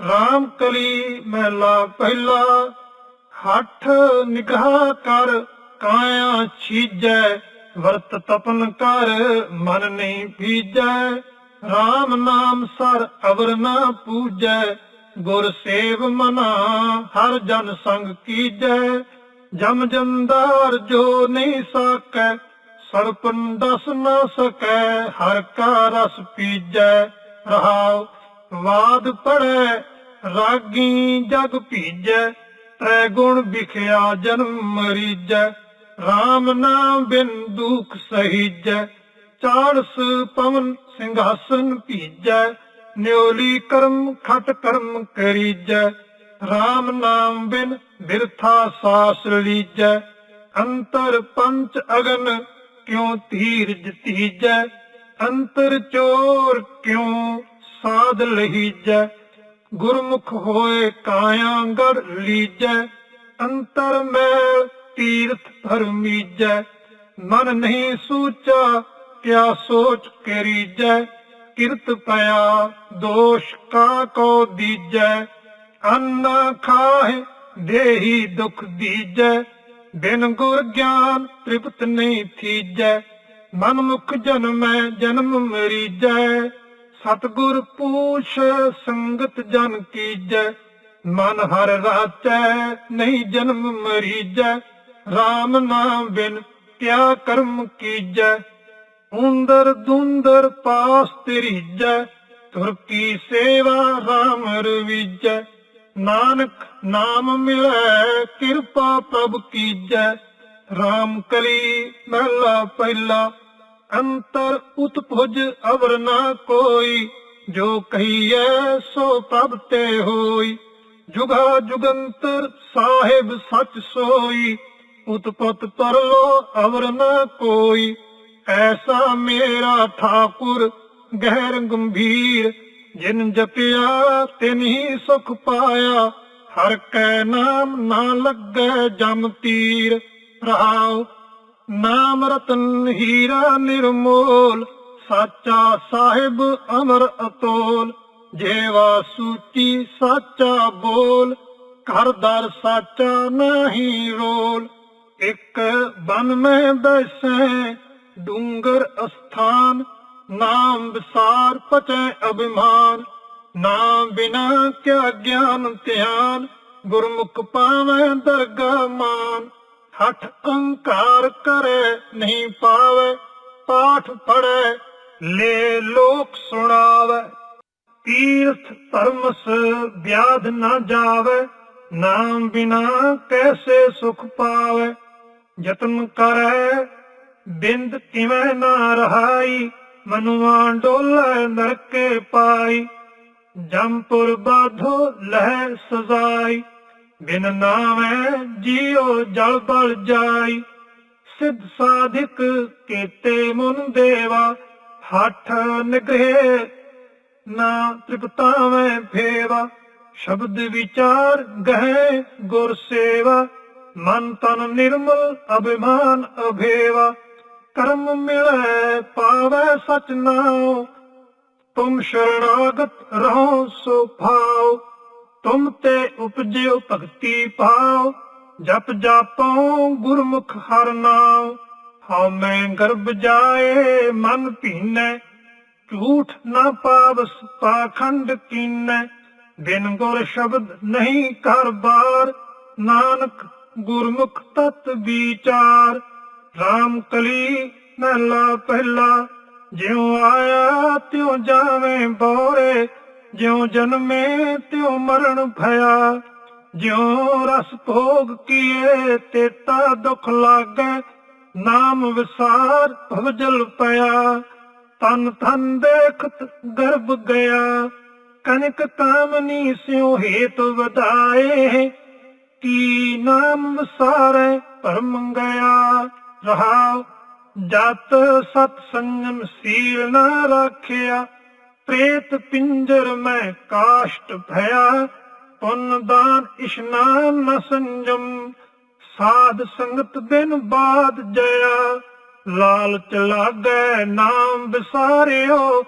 RAM ਕਲੀ ਮਹਿਲਾ ਪਹਿਲਾ, ਹੱਠ ਨਿਗਾਹ ਕਰ, ਕਾਇਆ ਛੀਜੈ, ਵਰਤ ਤਪਨ ਕਰ, ਮਨ ਨਹੀਂ ਭੀਜੈ RAM ਨਾਮ ਸਰ ਅਵਰ ਨਾ ਪੂਜੈ, ਗੁਰ ਸੇਵ ਮਨਾ ਹਰ ਜਨ ਸੰਗ ਕੀਜੈ। ਜਮ ਜੰਦਾਰ ਜੋ ਨਹੀਂ ਸਾਕੈ ਸਰਪਨ ਦਸ ਨਾ ਸਕੈ, ਹਰ ਕਾ ਰਸ ਪੀਜੈ। ਰਹਾਉ ਵਾਦ ਪੜੈ ਰਾਗੀ ਜਗ ਭੀਜੈ, ਤ੍ਰੈ ਗੁਣ ਵਿਖਿਆ ਜਨਮ ਮਰੀਜੈ RAM ਨਾਮ ਬਿਨ ਦੁਖ ਸਹੀਜੈ, ਚਾੜਸ ਪਵਨ ਸਿੰਘਾਸਨ ਭੀਜੈ, ਨਿਉਲੀ ਕਰਮ ਖਟ ਕਰਮ ਕਰੀਜੈ RAM ਨਾਮ ਬਿਨ ਬਿਰਥਾ ਸਾਸ ਲੀਜੈ, ਅੰਤਰ ਪੰਚ ਅਗਨ ਕਿਉ ਧੀਰਜ ਤੀਜੈ, ਅੰਤਰ ਚੋਰ ਕਿਉ ਸਾਧ ਲਹੀਜੈ, ਗੁਰਮੁਖ ਹੋਏ ਕਾਇਆ ਗੜ ਲੀਜੈ, ਅੰਤਰ ਮੈਲ ਤੀਰਥ ਭਰਮੀਜੈ ਮਨ ਨਹੀਂ ਸੂਚਾ ਕਿਆ ਸੋਚ ਕਰੀਜੈ ਕਿਰਤ ਪਿਆ ਦੋਸ਼ ਕਾ ਕੋ ਦੀਜੈ, ਅੰਨ ਖਾਏ ਦੇਹੀ ਦੁਖ ਦੀਜੈ, ਬਿਨ ਗੁਰ ਗਿਆਨ ਤ੍ਰਿਪਤ ਨਹੀਂ ਥੀਜੈ, ਮਨ ਮੁਖ ਜਨਮੈ ਜਨਮ ਮਰੀਜੈ। ਸਤਗੁਰ ਪੂਛ, ਸੰਗਤ ਜਨ ਕੀਜੈ, ਮਨ ਹਰ ਰਾਚੈ, ਨਹੀਂ ਜਨਮ ਮਰੀਜੈ RAM ਨਾਮ ਬਿਨ ਕਿਆ ਕਰਮ ਕੀਜੈ। ਉਂਦਰ ਦੁੰਦਰ ਪਾਸ ਤੇਰੀਜੈ, ਤੁਰ ਕੀ ਸੇਵਾ RAM ਰਵੀਜੈ। ਨਾਨਕ ਨਾਮ ਮਿਲੈ, ਕਿਰਪਾ ਪ੍ਰਭ ਕੀਜੈ। RAM ਕਲੀ ਮਹਲਾ ਪਹਿਲਾ ਅੰਤਰ ਉਤਪੁਜ ਅਵਰ ਨਾ ਕੋਈ, ਜੋ ਕਹੀਐ ਸੋ ਪ੍ਰਭ ਤੇ ਹੋਈ। ਜੁਗਾ ਜੁਗੰਤਰ ਸਾਹਿਬ ਸੱਚ ਸੋਈ ਉਤਪਤ ਪਰਲੋ ਅਵਰ ਨਾ ਕੋਈ। ਐਸਾ ਮੇਰਾ ਠਾਕੁਰ ਗਹਿਰ ਗੰਭੀਰ, ਜਿਨ ਜਪਿਆ ਤਿਨ ਹੀ ਸੁਖ ਪਾਇਆ। ਹਰ ਕੈ ਨਾਮ ਨਾ ਲੱਗੈ ਜਮ ਤੀਰ, ਰਹਾਉ ਨਾਮ ਰਤਨ ਹੀਰਾ ਨਿਰਮੋਲ, ਸਾਚਾ ਸਾਹਿਬ ਅਮਰ ਅਤੋਲ। ਜੇਵਾ ਸੂਚੀ ਸਾਚਾ ਬੋਲ, ਘਰ ਦਰ ਸਾਚਾ ਨਹੀਂ ਰੋਲ। ਇੱਕ ਬਨ ਮੈਂ ਬੈਸੈ, ਡੂੰਗਰ ਅਸਥਾਨ, ਨਾਮ ਵਿਸਾਰ ਪਚੈ ਅਭਿਮਾਨ। ਨਾਮ ਬਿਨਾ ਕਿਆ ਗਿਆਨ ਧਿਆਨ, ਗੁਰਮੁਖ ਪਾਵੈ ਦਰਗਾ ਮਾਨ। ਹਠ ਅੰਕਾਰ ਕਰੇ, ਨਹੀਂ ਪਾਵੇ, ਪਾਠ ਪੜੈ ਲੈ ਲੋਕ ਸੁਣਾਵੇ। ਤੀਰਥ ਧਰਮਸ ਵਿਆਧ ਨਾ ਜਾਵੇ, ਨਾਮ ਬਿਨਾ ਕੈਸੇ ਸੁਖ ਪਾਵੇ। ਯਤਨ ਕਰੈ, ਬਿੰਦ ਕਿਵੇਂ ਨਾ ਰਹਾਈ, ਮਨੁਆ ਡੋਲੇ ਨਰਕੇ ਪਾਈ। ਜੰਪੁਰ ਬਾਧੋ ਲਹਿ ਸਜ਼ਾਈ। ਬਿਨ ਨਾਮੈ ਜੀਉ ਜਲ ਬਲ ਜਾਈ। ਸਿੱਧ ਸਾਧਿਕ ਕੀਤੇ ਮੁਨ ਦੇਵਾ, ਹੱਠ ਨਿਗ੍ਰਹਿ ਨਾ ਤ੍ਰਿਪਤਾਵੇਂ ਫੇਵਾ। ਸ਼ਬਦ ਵਿਚਾਰ ਗਹਿ ਗੁਰ ਸੇਵਾ, ਮਨ ਤਨ ਨਿਰਮਲ ਅਭਿਮਾਨ ਅਭੇਵਾ। ਕਰਮ ਮਿਲੈ ਪਾਵੈ ਸਚ ਨਾਉ, ਤੁਮ ਸ਼ਰਣਾਗਤ ਰਹੋ ਸੋ ਭਾਉ। ਤੁਮ ਤੇ ਉਪਜਿਓ ਭਗਤੀ ਪਾਉ ਜਪ ਜਾਪੋ ਗੁਰਮੁਖ ਹਰ ਨਾਮ ਹਉ ਮੈਂ ਗਰਭ ਜਾਏ, ਮਨ ਭੀਨੈ, ਝੂਠ ਨਾ ਪਾਵਸ ਪਾਖੰਡ ਕੀਨੈ। ਬਿਨ ਗੁਰ ਸ਼ਬਦ ਨਹੀਂ ਕਰ ਬਾਰ, ਨਾਨਕ ਗੁਰਮੁਖ ਤਤ ਵਿਚਾਰ। RAM ਕਲੀ ਮਹਲਾ ਪਹਿਲਾ, ਜਿਉ ਆਇਆ ਤਿਉ ਜਾਵੇਂ ਬੋਰੇ ਜਿਉ ਜਨਮੇ ਤਿਉ ਮਰਨ ਭਇਆ, ਜਿਉ ਰਸ ਭੋਗ ਕੀਏ ਤੇਤਾ ਦੁਖ ਲਾਗੈ, ਨਾਮ ਵਿਸਾਰ ਭਵਜਲ ਪਿਆ। ਤਨ ਤਨ ਦੇਖਤ ਗਰਭ ਗਿਆ ਕਨਕ ਕਾਮਨੀ ਸਿਉ ਹੇਤ ਵਧਾਏ। ਕੀ ਨਾਮ ਵਿਸਾਰੈ ਪਰਮ ਗਿਆ, ਰਹਾਉ ਜਤ ਸਤ ਸੰਜਮ ਸੀਲ ਨਾ ਰੱਖਿਆ। ਪ੍ਰੇਤ ਪਿੰਜਰ ਮੈਂ ਕਾਸ਼ਟ ਭਇਆ ਪੁੰਨ ਦਾਨ ਇਸ਼ਨਾਨ ਨ ਸੰਜਮ, ਸਾਧ ਸੰਗਤ ਦਿਨ ਬਾਦ ਜਇਆ। ਲਾਲਚ ਲਾਗੈ ਨਾਮ ਵਿਸਾਰਿਓ,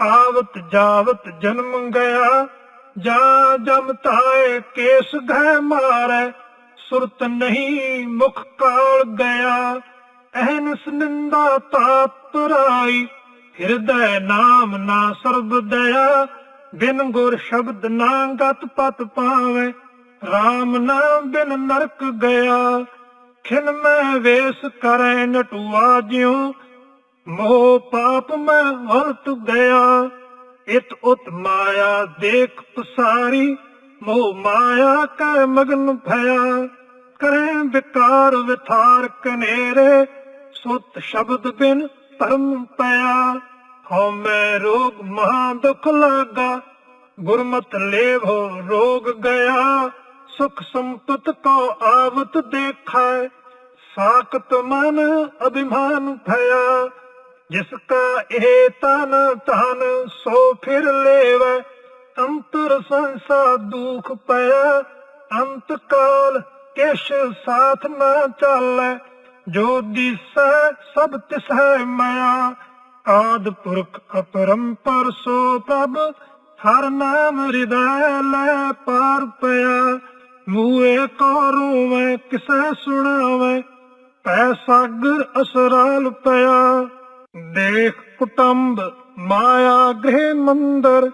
ਆਵਤ ਜਾਵਤ ਜਨਮ ਗਿਆ ਜਾ ਜਮ ਤਾਏ ਕੇਸ ਘੈ ਮਾਰੈ, ਸੁਰਤ ਨਹੀਂ ਮੁਖ ਕਾਲ ਗਿਆ। ਅਹਨਸ ਨਿੰਦਾ ਤਾਪ ਰਾਈ ਹਿਰਦੈ ਨਾਮ ਨਾ ਸਰਬ ਦਇਆ, ਬਿਨ ਗੁਰ ਸ਼ਬਦ ਨਾ ਗਤ ਪਤ ਪਾਵੇ। RAM ਨਾਮ ਬਿਨ ਨਰਕ ਗਿਆ, ਖਿਨ ਮੈਂ ਵੇਸ ਕਰੈ ਨਟੁਆ ਜਿਉ। ਮੋਹ ਪਾਪ ਮੈਂ ਵਰਤ ਗਿਆ, ਇਤ ਉਤ ਮਾਇਆ ਦੇਖ ਪਸਾਰੀ। ਮੋਹ ਮਾਇਆ ਕੈ ਮਗਨ ਭਇਆ, ਕਰੇ ਵਿਕਾਰ ਵਿਥਾਰ ਕਨੇਰੇ। ਸੁਤ ਸ਼ਬਦ ਬਿਨ ਧਰਮ ਪਿਆ। ਹਉ ਰੋਗ ਮਹਾ ਦੁਖ ਲਾਗਾ। ਗੁਰਮਤ ਲੇਵੋ ਰੋਗ ਗਿਆ। ਸੁਖ ਸੰਪਤ ਕੋ ਆਵਤ ਦੇਖੈ ਸਾਖਤ ਮਨ ਅਭਿਮਾਨ ਭਇਆ। ਜਿਸ ਕਾ ਇਹ ਤਨ ਧਨ, ਸੋ ਫਿਰ ਲੇਵੈ। ਅੰਤਰ ਸੰਸਾ ਦੁਖ ਪਿਆ। ਅੰਤ ਕਾਲ ਕਿਛ ਸਾਥ ਨਾ ਚਾਲੈ। ਜੋ ਦਿਸੈ ਸਭ ਤਿਸੈ ਮਾਇਆ। ਆਦ ਪੁਰਖ ਅਪਰੰਪਰ ਸੋ ਪ੍ਰਭ, ਹਰ ਨਾਮ ਹਿਰਦੈ ਲੈ ਪਾਰ ਪਿਆ। ਮੂਏ ਕੋ ਰੂਵੇਂ, ਕਿਸੈ ਸੁਣਾਵੇ, ਪੈ ਸਾਗਰ ਅਸਰਾਲ ਪਿਆ। ਦੇਖ ਕੁਟੰਬ, ਮਾਇਆ ਗ੍ਰਹਿ ਮੰਦਰ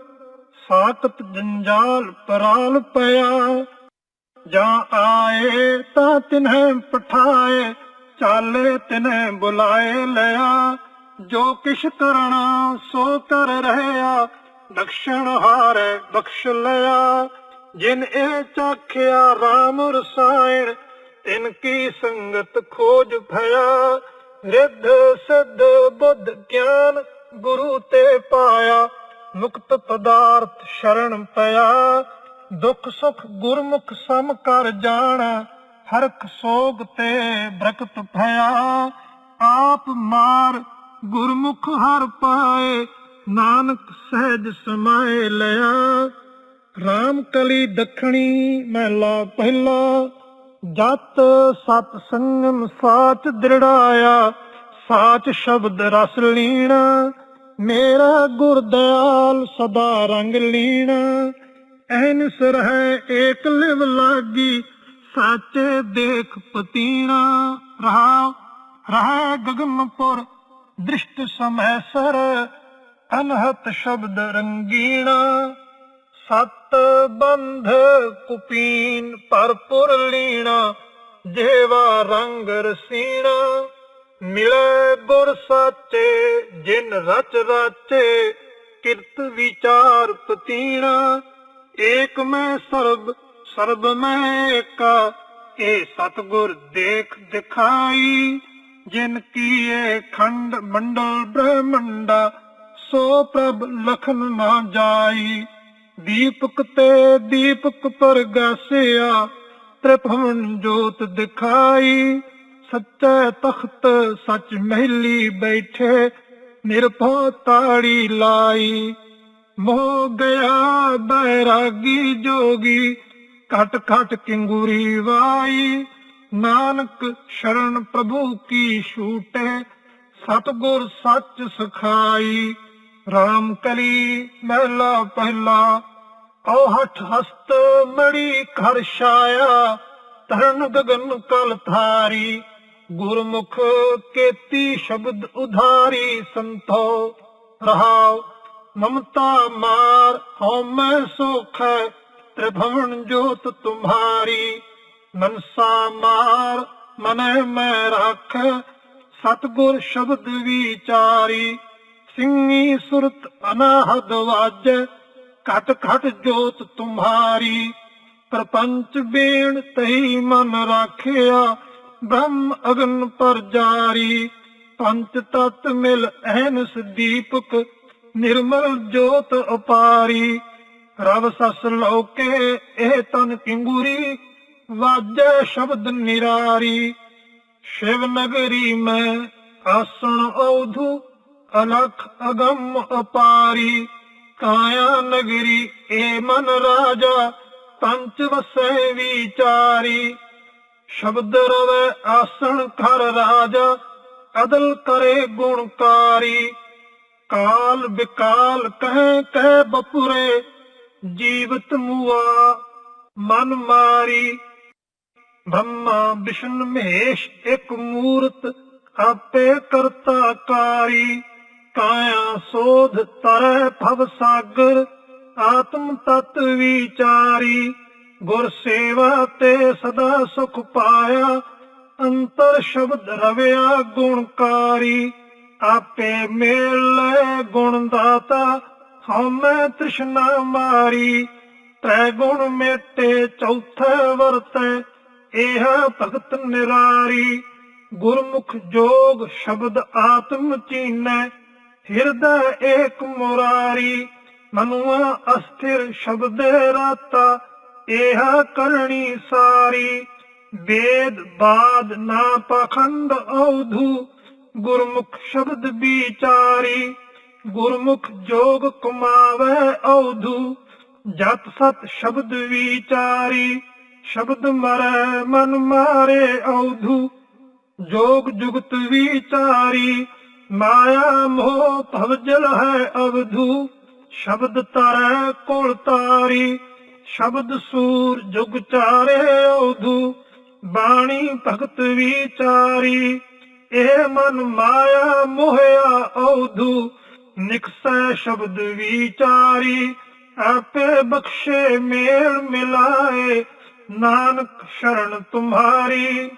ਸਾਕਤ ਜੰਜਾਲ ਪਰਾਲ ਪਿਆ। ਜਾਂ ਆਏ ਤਾਂ ਤਿਨਹਿ ਪਠਾਏ ਚਾਲੇ ਤਿਨੇ ਬੁਲਾਏ ਲਿਆ। ਜੋ ਕਿਛ ਕਰਣਾ ਸੋ ਕਰ ਰਹਿਆ। ਦਕਸ਼ਣ ਹਾਰੇ ਬਖਸ਼ ਲਿਆ। ਜਿਨ ਇਹ ਚਾਖਿਆ RAM ਰਸਾਇਣ, ਤਿਨ ਕੀ ਸੰਗਤ ਖੋਜ ਭਇਆ। ਰਿੱਧ ਸਿੱਧ ਬੁੱਧ ਗਿਆਨ ਗੁਰੂ ਤੇ ਪਾਇਆ। ਮੁਕਤ ਪਦਾਰਥ ਸ਼ਰਣ ਪਿਆ। ਦੁੱਖ ਸੁਖ ਗੁਰਮੁਖ ਸਮ ਕਰ ਜਾਣਾ। ਹਰਖ ਸੋਗ ਤੇ ਬਰਕਤ ਭਇਆ, ਆਪ ਮਾਰ ਗੁਰਮੁਖ ਹਰ ਪਾਏ, ਨਾਨਕ ਸਹਿਜ ਸਮਾਏ ਲਿਆ। ਰਾਮ ਕਲੀ ਦਖਣੀ ਮਹਿਲਾ ਪਹਿਲਾ, ਜਤ ਸਤ ਸੰਗਮ ਸਾਚ ਦ੍ਰਿੜਾਇਆ, ਸਾਚ ਸ਼ਬਦ ਰਸ ਲੀਣਾ। ਮੇਰਾ ਗੁਰਦਿਆਲ ਸਦਾ ਰੰਗ ਲੀਣਾ। ਐਨਸ ਰਹਿ ਏਕ ਲਿਵ ਲਾਗੀ ਸਾਚੇ ਦੇਖ ਪਤੀਣਾ ਰਹਾ ਰਹਿ ਗਗਨਪੁਰ, ਦ੍ਰਿਸ਼ਟ ਸਮੈ ਸਰ ਅਨਹਤ ਸ਼ਬਦ ਰੰਗੀਣਾ ਸਤ ਬੰਧ ਕੁਪੀਨ ਪਰਪੁਰ ਲੀਣਾ, ਜੇਵਾ ਰੰਗ ਰਸੀਣਾ ਮਿਲੇ ਗੁਰ ਸਾਚੇ, ਜਿਨ ਰਚ ਰਾਚੇ, ਕਿਰਤ ਵਿਚਾਰ ਪਤੀਣਾ ਏਕ ਮੈਂ ਸਰਬ ਸਰਬ ਮੈਂ ਏਕਾ ਇਹ ਸਤਗੁਰ ਦੇਖ ਦਿਖਾਈ। ਜਿਨ ਕੀ ਕੀਏ ਖੰਡ ਮੰਡਲ ਬ੍ਰਹਮੰਡਾ, ਸੋ ਪ੍ਰਭ ਲਖਨ ਨਾ ਜਾਈ। ਦੀਪਕ ਤੇ ਦੀਪਕ ਪਰਗਾਸਿਆ ਤ੍ਰਿਭਵਨ ਜੋਤ ਦਿਖਾਈ। ਸੱਚੇ ਤਖਤ ਸੱਚ ਮਹਿਲੀ ਬੈਠੇ, ਨਿਰਭਉ ਤਾੜੀ ਲਾਈ। ਮੋਹ ਗਿਆ ਬੈਰਾਗੀ ਜੋਗੀ ਘਟ ਘਟ ਕਿੰਗੂਰੀ ਵਾਈ। ਨਾਨਕ ਸ਼ਰਨ ਪ੍ਰਭੂ ਕੀ ਛੂਟੇ, ਸਤਗੁਰ ਸੱਚ ਸਖਾਈ। RAM ਕਲੀ ਮਹਿਲਾ ਪਹਿਲਾ ਔ ਹਠ ਹਸਤ ਮੜੀ ਕਰ ਛਾਇਆ। ਤਰਨ ਗਗਨ ਕਲ ਥਾਰੀ ਗੁਰਮੁਖ ਕੇਤੀ ਸ਼ਬਦ ਉਧਾਰੀ ਸੰਤੋ। ਰਹਾਉ ਮਮਤਾ ਮਾਰ, ਹਉ ਮੈਂ ਸੁਖ ਤ੍ਰਿਭਵਨ ਜੋਤ ਤੁਮਹਾਰੀ ਮਨਸਾ ਮਾਰ ਮਨੈ ਮੈਂ ਰੱਖ ਸਤਗੁਰ ਸ਼ਬਦ ਵਿਚਾਰੀ ਸਿੰਘੀ ਸੁਰਤ ਅਨਾਹਦ ਵਾਜ ਘਟ ਘਟ ਜੋਤ ਤੁਮਹਾਰੀ ਪ੍ਰਪੰਚ ਬੇਣ ਤਹੀ ਮਨ ਰਾਖਿਆ ਬ੍ਰਹਮ ਅਗਨ ਪਰ ਜਾਰੀ ਪੰਚ ਤਤ ਮਿਲ ਅਹਨਸ ਦੀਪਕ ਨਿਰਮਲ ਜੋਤ ਉਪਾਰੀ ਰਵ ਸਸ ਲੋਕੇ, ਇਹ ਤਨ ਕਿੰਗੂਰੀ ਵਾਜੈ ਸ਼ਬਦ ਨਿਰਾਰੀ। ਸ਼ਿਵ ਨਗਰੀ ਮੈਂ ਆਸਣ ਔਧੂ, ਅਲਖ ਅਗੰਮ ਅਪਾਰੀ। ਕਾਇਆ ਨਗਰੀ, ਏ ਮਨ ਰਾਜਾ, ਪੰਚ ਵਸੈ ਵਿਚਾਰੀ। ਸ਼ਬਦ ਰਵੈ ਆਸਣ ਕਰ ਰਾਜਾ, ਅਦਲ ਕਰੇ ਗੁਣਕਾਰੀ। ਕਾਲ ਵਿਕਾਲ ਕਹਿ ਕਹਿ ਬਪੁਰੇ ਜੀਵਤ ਮੁਆ, ਮਨ ਮਾਰੀ। ਬ੍ਰਹਮਾ, ਵਿਸ਼ਨ, ਮਹੇਸ਼, ਇੱਕ ਮੂਰਤ, ਆਪੇ ਕਰਤਾ ਕਾਰੀ। ਕਾਇਆ ਸੋਧ ਤਰੈ ਭਵ ਸਾਗਰ, ਆਤਮ ਤਤ ਵਿਚਾਰੀ। ਗੁਰ ਸੇਵਾ ਤੇ ਸਦਾ ਸੁਖ ਪਾਇਆ, ਅੰਤਰ ਸ਼ਬਦ ਰਵਿਆ ਗੁਣਕਾਰੀ। ਆਪੇ ਮੇਲ ਗੁਣ ਦਾਤਾ ਹਉਮੈ ਤ੍ਰਿਸ਼ਨਾ ਮਾਰੀ, ਤ੍ਰੈ ਗੁਣ ਮੇਟੇ ਚੌਥੇ ਵਰਤੈ ਇਹ ਭਗਤ ਨਿਰਾਰੀ। ਗੁਰਮੁਖ ਜੋਗ ਸ਼ਬਦ ਆਤਮ ਚੀਨੈ, ਹਿਰਦੈ ਏਕ ਮੁਰਾਰੀ। ਮਨੁਆ ਅਸਥਿਰ ਸ਼ਬਦ ਰਾਤਾ ਇਹ ਕਰਨੀ ਸਾਰੀ। ਵੇਦ ਬਾਦ ਨਾ ਪਖੰਡ ਔਧੂ, ਗੁਰਮੁਖ ਸ਼ਬਦ ਵਿਚਾਰੀ। ਗੁਰਮੁਖ ਜੋਗ ਕਮਾਵੇ ਔਧੂ ਜਤ ਸਤ ਸ਼ਬਦ ਵਿਚਾਰੀ, ਸ਼ਬਦ ਮਰੈ ਮਨ ਮਾਰੇ ਔਧੂ। ਜੋਗ ਜੁਗਤ ਵਿਚਾਰੀ, ਮਾਇਆ ਮੋਹ ਭਵ ਹੈ ਅਵਧੂ। ਸ਼ਬਦ ਤਰੈ ਕੋਲ ਤਾਰੀ, ਸ਼ਬਦ ਸੂਰ ਜੁਗ ਚਾਰੇ ਔਧੂ। ਬਾਣੀ ਭਗਤ ਵਿਚਾਰੀ, ਇਹ ਮਨ ਮਾਇਆ ਮੋਹਿਆ ਔਧੂ। ਨਿਕਸੈ ਸ਼ਬਦ ਵਿਚਾਰੀ ਆਪੇ ਬਖਸ਼ੇ ਮੇਲ ਮਿਲਾਏ। ਨਾਨਕ ਸ਼ਰਨ ਤੁਮਹਾਰੀ